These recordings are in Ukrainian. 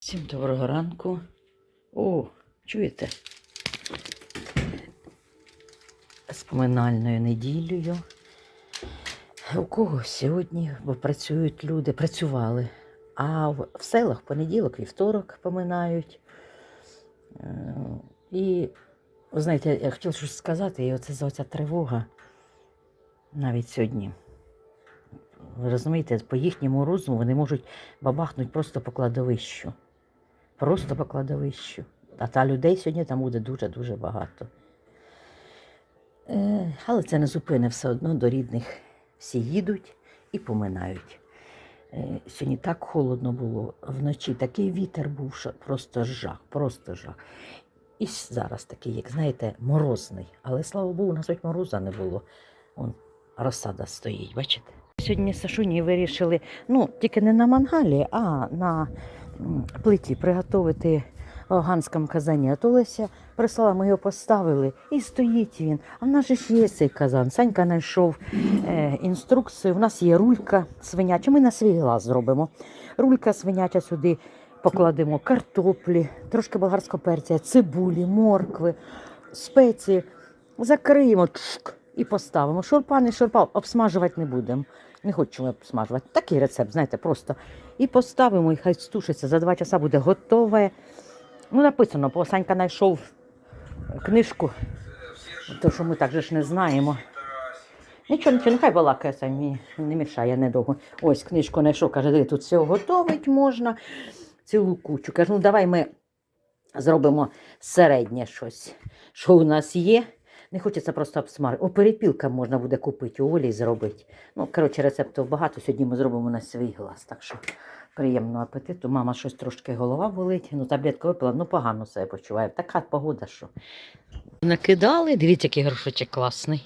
Всім доброго ранку. О, чуєте? З поминальною неділею. У кого сьогодні бо працюють люди, працювали. А в, селах понеділок, вівторок поминають. Е, І, ви знаєте, я хотіла щось сказати, і оце оця тривога навіть сьогодні. Ви розумієте, по їхньому розуму вони можуть бабахнути просто по кладовищу. Просто по кладовищу. А та людей сьогодні там буде дуже-дуже багато. Е, але це не зупине все одно до рідних. Всі їдуть і поминають. Е, сьогодні так холодно було, вночі такий вітер був, що просто жах, просто жах. І зараз такий, як знаєте, морозний. Але слава Богу, у нас хоч мороза не було. Вон розсада стоїть, бачите? Сьогодні Сашуні вирішили, ну, тільки не на мангалі, а на плиті приготувати в афганському казані. А то Леся прислала, ми його поставили, і стоїть він. А в нас ж є цей казан. Санька знайшов е, інструкцію. У нас є рулька свиняча. Ми на свій глаз зробимо. Рулька свиняча сюди покладемо картоплі, трошки болгарського перця, цибулі, моркви, спеції. Закриємо і поставимо. Шурпа, не шурпа, обсмажувати не будемо. Не хочемо обсмажувати. Такий рецепт, знаєте, просто. І поставимо, і хай стушиться. За два часа буде готове. Ну, написано, бо Санька знайшов книжку, то що ми так же ж не знаємо. Нічого, нічого, нехай балакає самі, не мішає недовго. Ось книжку знайшов, каже, «Диви, тут все готовить можна, цілу кучу. Кажу, ну давай ми зробимо середнє щось, що у нас є. Не хочеться просто обсмажити. О, перепілка можна буде купити, у Олі зробити. Ну, коротше, рецептів багато. Сьогодні ми зробимо на свій глаз. Так що приємного апетиту. Мама щось трошки голова болить. Ну, таблетку випила, ну погано себе почуває. Така погода, що. Накидали, дивіться, який горшочок класний.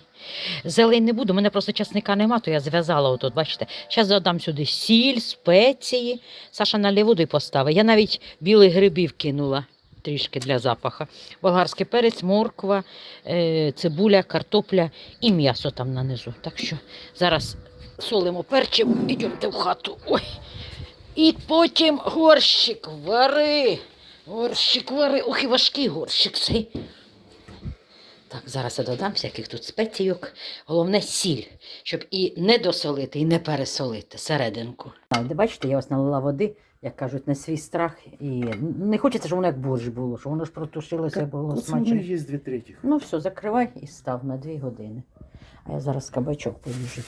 Зелень не буду, у мене просто часника нема, то я зв'язала отут, бачите. Зараз додам сюди сіль, спеції. Саша налє воду і поставить. Я навіть білих грибів кинула трішки для запаха. Болгарський перець, морква, е, цибуля, картопля і м'ясо там нанизу. Так що зараз солимо перчимо, йдемте в хату. Ой. І потім горщик вари. Горщик вари. Ох, і важкий горщик цей. Так, зараз я додам всяких тут спеційок. Головне сіль, щоб і не досолити, і не пересолити серединку. Де бачите, я ось налила води, як кажуть, на свій страх. І не хочеться, щоб воно як борщ було, щоб воно ж протушилося, було смачно. смотри, есть две. Ну все, закривай і став на дві години. А я зараз кабачок поїжджу.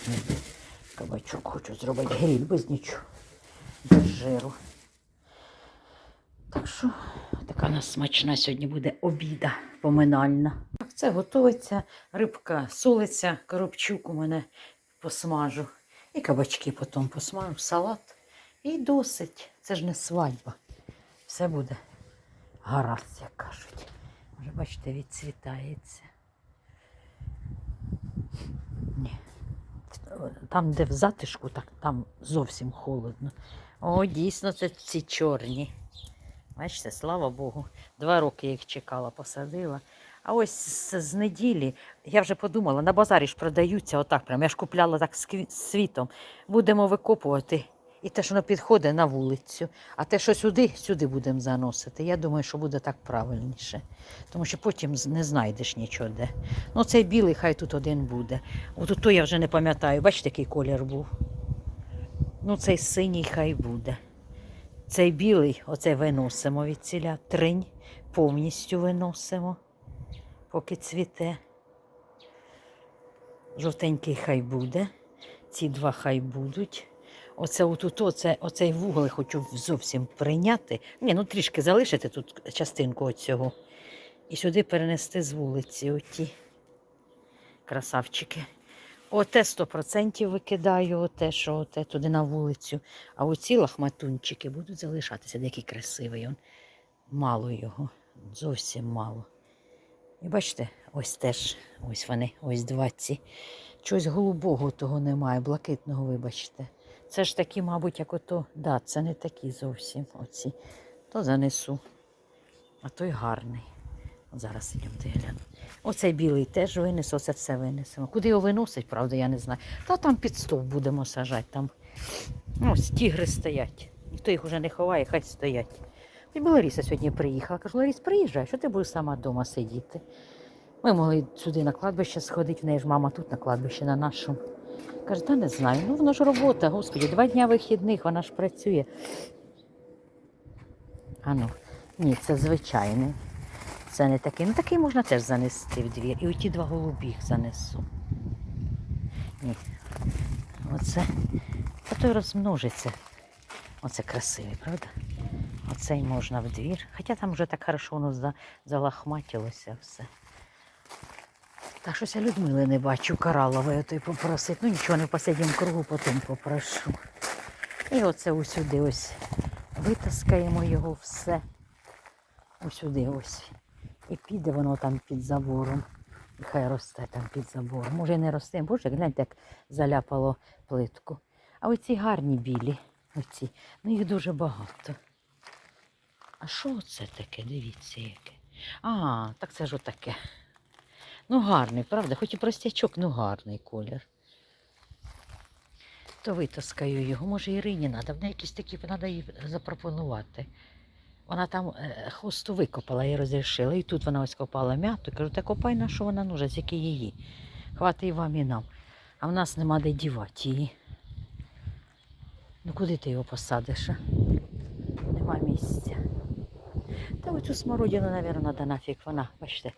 Кабачок хочу зробити гріль без нічого, без жиру. Так що така у нас смачна сьогодні буде обіда поминальна. Це готується, рибка солиться, коробчук у мене посмажу. І кабачки потім посмажу, салат. І досить. Це ж не свадьба. Все буде гаразд, як кажуть. Вже бачите, відцвітається. Ні. Там, де в затишку, так там зовсім холодно. О, дійсно, це ці чорні. Бачите, слава Богу. Два роки їх чекала, посадила. А ось з, неділі я вже подумала, на базарі ж продаються отак прям. Я ж купляла так з світом. Будемо викопувати. І те, що воно підходить на вулицю, а те, що сюди, сюди будемо заносити. Я думаю, що буде так правильніше. Тому що потім не знайдеш нічого де. Ну, цей білий хай тут один буде. От то я вже не пам'ятаю. Бачите, який колір був. Ну, цей синій хай буде. Цей білий, оцей виносимо від ціля. Тринь повністю виносимо, поки цвіте. Жовтенький хай буде. Ці два хай будуть. Оце отут, оце, оцей вугол я хочу зовсім прийняти. Ні, ну трішки залишити тут частинку оцього. І сюди перенести з вулиці оті красавчики. Оте 100% викидаю, оте, що оте туди на вулицю. А оці лахматунчики будуть залишатися, який красивий. Мало його, зовсім мало. І бачите, ось теж, ось вони, ось два ці. Чогось голубого того немає, блакитного, вибачте. Це ж такі, мабуть, як ото. Да, це не такі зовсім оці. То занесу. А той гарний. От Зараз ідемо гляну. Оцей білий теж винесу, оце все винесемо. Куди його виносить, правда, я не знаю. Та там під стовп будемо сажати. Там. Ну, Ось тігри стоять. Ніхто їх вже не ховає, хай стоять. Тобі Лариса сьогодні приїхала. Кажу, Ларіс, приїжджай, що ти будеш сама вдома сидіти? Ми могли сюди на кладбище сходити, в неї ж мама тут на кладбище, на нашому. Каже, та не знаю. Ну воно ж робота, господі, два дня вихідних, вона ж працює. А ну, ні, це звичайний. Це не такий. Ну такий можна теж занести в двір. І оті два голубіх занесу. Ні. Оце. Та той розмножиться. Оце красивий, правда? Оцей можна в двір. Хоча там вже так хорошо воно залахматилося все. Так щось я Людмили не бачу, Каралової той попросить. Ну нічого, не в посидім кругу, потім попрошу. І оце усюди ось витаскаємо його все. Усюди ось. І піде воно там під забором. І хай росте там під забором. Може і не росте. Боже, гляньте, як заляпало плитку. А оці гарні білі. Оці. Ну їх дуже багато. А що це таке? Дивіться яке. А, так це ж отаке. Ну гарний, правда? Хоч і простячок, ну гарний колір. То витаскаю його. Може Ірині треба. В неї якісь такі треба їй запропонувати. Вона там е, хвосту викопала і розрішила. І тут вона ось копала м'яту. Кажу, та копай на що вона нужна, тільки її. Хватить і вам і нам. А в нас нема де дівати її. Ну куди ти його посадиш? Нема місця. Та оцю смородину, мабуть, треба нафіг. Вона, бачите,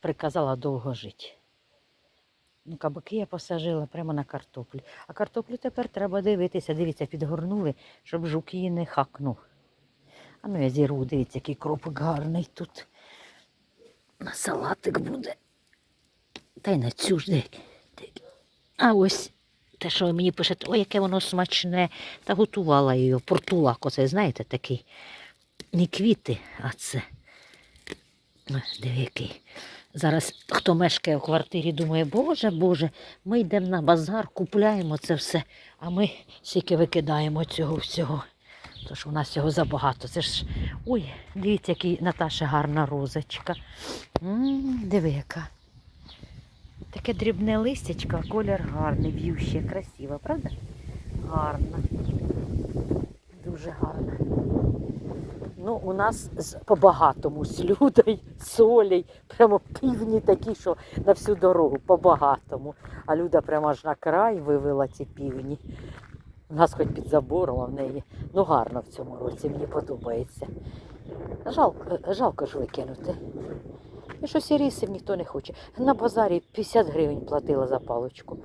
приказала довго жити. Ну, кабаки я посажила прямо на картоплю. А картоплю тепер треба дивитися. Дивіться, підгорнули, щоб жук її не хакнув. А ну я зірву, дивіться, який кропик гарний тут. На салатик буде. Та й на цю ж деякі. А ось те, що мені пишете, ой, яке воно смачне. Та готувала його. Портулак, оце, знаєте, такий. Не квіти, а це. Диви. Зараз хто мешкає в квартирі, думає, боже, боже, ми йдемо на базар, купляємо це все, а ми стільки викидаємо цього всього. Тож у нас цього забагато. Це ж. Ой, дивіться, який Наташа гарна розочка. м диви, яка. Таке дрібне листячко, колір гарний, в'юще, красиво, правда? Гарна. Дуже гарна. Ну, у нас по-багатому з людей, солей, прямо півні такі, що на всю дорогу, по-багатому. А Люда прямо аж на край вивела ці півні. У нас хоч під забором, а в неї. Ну гарно в цьому році, мені подобається. Жалко, жалко ж викинути. І що сірісів ніхто не хоче. На базарі 50 гривень платила за паличку.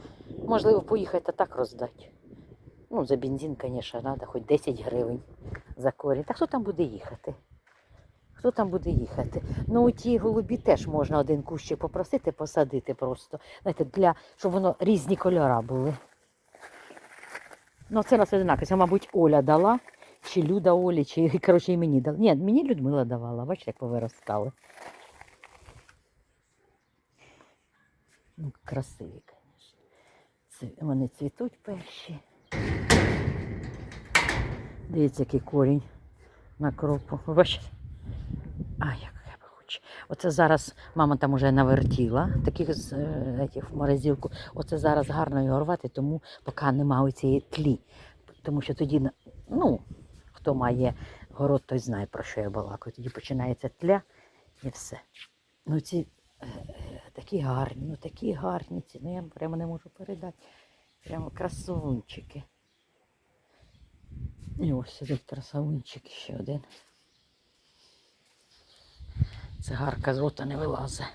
Можливо, поїхати та так роздати. Ну, за бензин, звісно, треба хоч 10 гривень за корінь. Та хто там буде їхати? Хто там буде їхати? Ну, у ті голубі теж можна один кущик попросити, посадити просто. Знаєте, для, щоб воно різні кольори були. Ну, це нас одинаково. Це, мабуть, Оля дала, чи Люда Олі, чи коротше, і мені дала. Ні, мені Людмила давала, бачите, як повиростали. Ну, красиві, звісно. Вони цвітуть перші. Дивіться, який корінь на кропу. Ви бачите? А, як я би хочу. Оце зараз мама там уже навертіла таких з е, в морозилку. Оце зараз гарно його рвати, тому поки немає цієї тлі. Тому що тоді, ну, хто має город, той знає, про що я балакаю. Тоді починається тля і все. Ну, ці е, е, такі гарні, ну такі гарні ці. Ну я прямо не можу передати. Прямо красунчики. І ось сидить красавунчик ще один. Цигарка з рота не вилазить.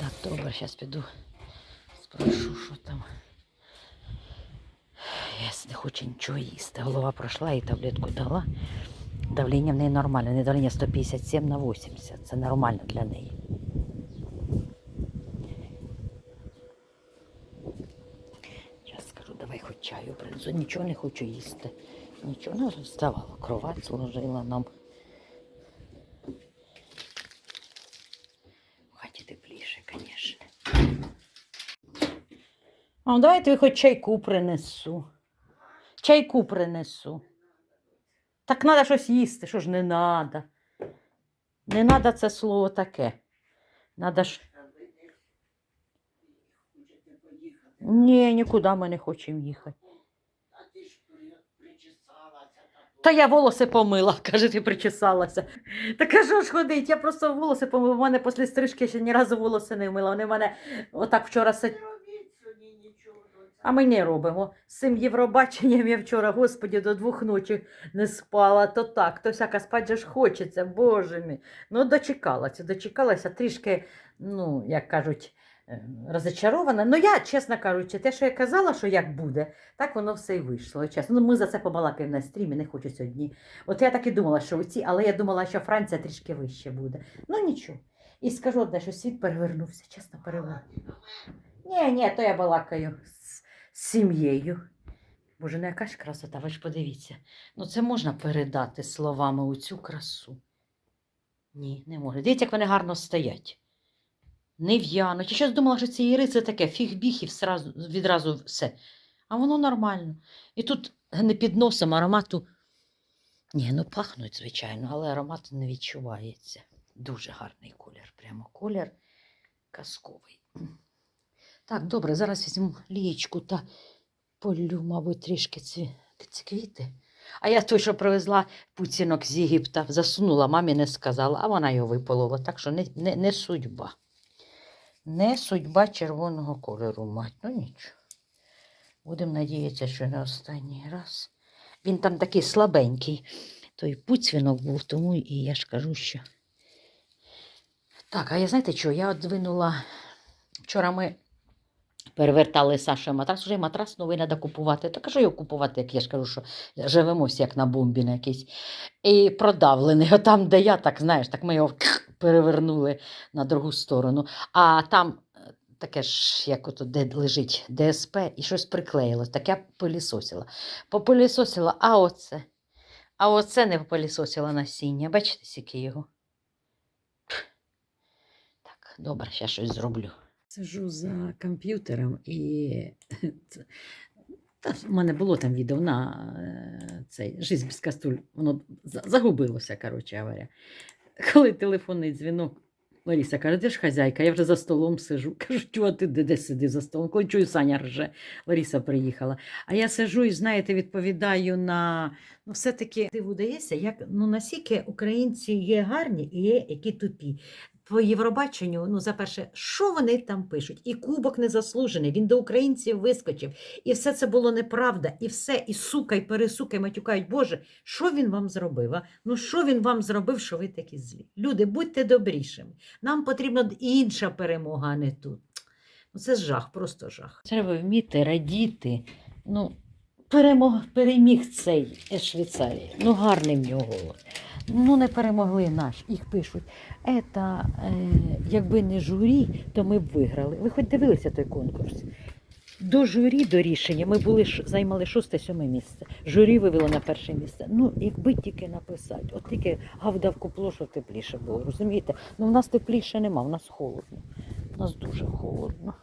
Так, добре, зараз піду. Спрошу, що там. Я не хочу нічого їсти. Голова пройшла і таблетку дала. Давлення в неї нормальне. Не давлення 157 на 80. Це нормально для неї. Зараз скажу, давай хоч чаю. Нічого не хочу їсти. Нічого. Ну, вставала, кровать сложила нам. В хаті тепліше, звісно. А ну, давайте хоч чайку принесу. Чайку принесу. Так треба щось їсти, що ж не треба. Не треба це слово таке. Надо ж. Ні, нікуди ми не хочемо їхати. А ти ж при- причина Та я волоси помила, каже, ти причесалася. Та кажу ж ходить, я просто волоси помила. У мене після стрижки ще ні разу волоси не вмила. Вони в мене отак вчора сидять. А ми не робимо. З цим Євробаченням я вчора, господі, до двох ночі не спала. То так, то всяка спать же ж хочеться, боже мій. Ну, дочекалася, дочекалася трішки, ну, як кажуть, е, розочарована. Ну, я, чесно кажучи, те, що я казала, що як буде, так воно все і вийшло. Чесно. Ну, ми за це побалакаємо на стрімі, не хочу сьогодні. От я так і думала, що оці, але я думала, що Франція трішки вище буде. Ну нічого. І скажу одне, що світ перевернувся, чесно перевернувся. Ні, ні, то я балакаю з сім'єю. Боже, ну яка ж красота, ви ж подивіться. Ну це можна передати словами у цю красу. Ні, не можна. Дивіться, як вони гарно стоять. Не в'януть. Я щось думала, що ці іри це таке фіг-біг і всразу, відразу все. А воно нормально. І тут не під носом аромату. Ні, ну пахнуть, звичайно, але аромат не відчувається. Дуже гарний колір. Прямо колір казковий. Так, добре, зараз візьму лієчку та полю, мабуть, трішки ці, ці квіти. А я той, що привезла пуцінок з Єгипта, засунула, мамі не сказала, а вона його виполола. Так що не, не, не судьба. Не судьба червоного кольору, мать. Ну нічого. Будемо надіятися, що не останній раз. Він там такий слабенький. Той пуцвінок був, тому і я ж кажу, що. Так, а я знаєте що? Я от двинула. Вчора ми перевертали з Сашою матрас, вже матрас новий треба купувати. Так а що його купувати, як я ж кажу, що живемо як на бомбі на якійсь. І продавлений. Там, де я, так знаєш, так ми його перевернули на другу сторону. А там е, таке ж, як ото де лежить ДСП, і щось приклеїлось. Так я пилісосила. Попилісосила, а оце. А оце не попилісосила насіння. Бачите, скільки його. Так, добре, ще щось зроблю. Сижу за комп'ютером і та, в мене було там відео на е, цей «Жизнь без кастуль. Воно загубилося, коротше говоря. Коли телефонний дзвінок, Ларіса каже, де ж хазяйка? Я вже за столом сижу. Кажу, чого ти де, де сиди за столом? Коли чую, Саня рже. Ларіса приїхала. А я сижу і, знаєте, відповідаю на ну, все-таки ти вдається, як ну наскільки українці є гарні і є які тупі. По Євробаченню, ну, за перше, що вони там пишуть? І кубок незаслужений, він до українців вискочив. І все це було неправда, і все, і сука, і пересука, і матюкають. Боже, що він вам зробив? А? Ну що він вам зробив, що ви такі злі? Люди, будьте добрішими. Нам потрібна інша перемога, а не тут. Ну, це жах, просто жах. Треба вміти радіти. Ну, перемог, переміг цей Швейцарії. Ну, гарний в нього голос. Ну, не перемогли наш, їх пишуть. Ета, е, якби не журі, то ми б виграли. Ви хоч дивилися той конкурс? До журі, до рішення ми були займали шосте-сьоме місце. Журі вивело на перше місце. Ну, якби тільки написати, от тільки гавдавку плошу тепліше було, розумієте? Ну, в нас тепліше нема, в нас холодно. У нас дуже холодно.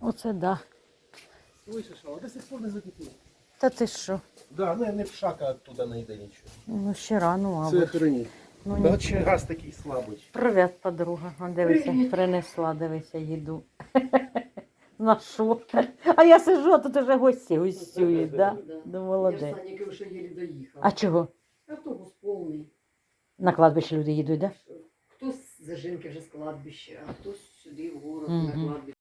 Оце да. Слышиш, до сих пор не закипіло. Та ти що? Да, не, не в шака оттуда не йде нічого. Ну, ще рано, Це мабуть. Ну, Бач, нічого. газ такий слабий. Привіт, подруга. Он, дивися, принесла, дивися, їду. На що? А я сижу, а тут уже гості гостюють, да? Ну, молодець. Я Саніки вже єлі доїхав. А чого? Автобус повний. На кладбище люди їдуть, да? Хтось з Жінки вже з кладбища, а хтось сюди в город Мгм. на кладбище.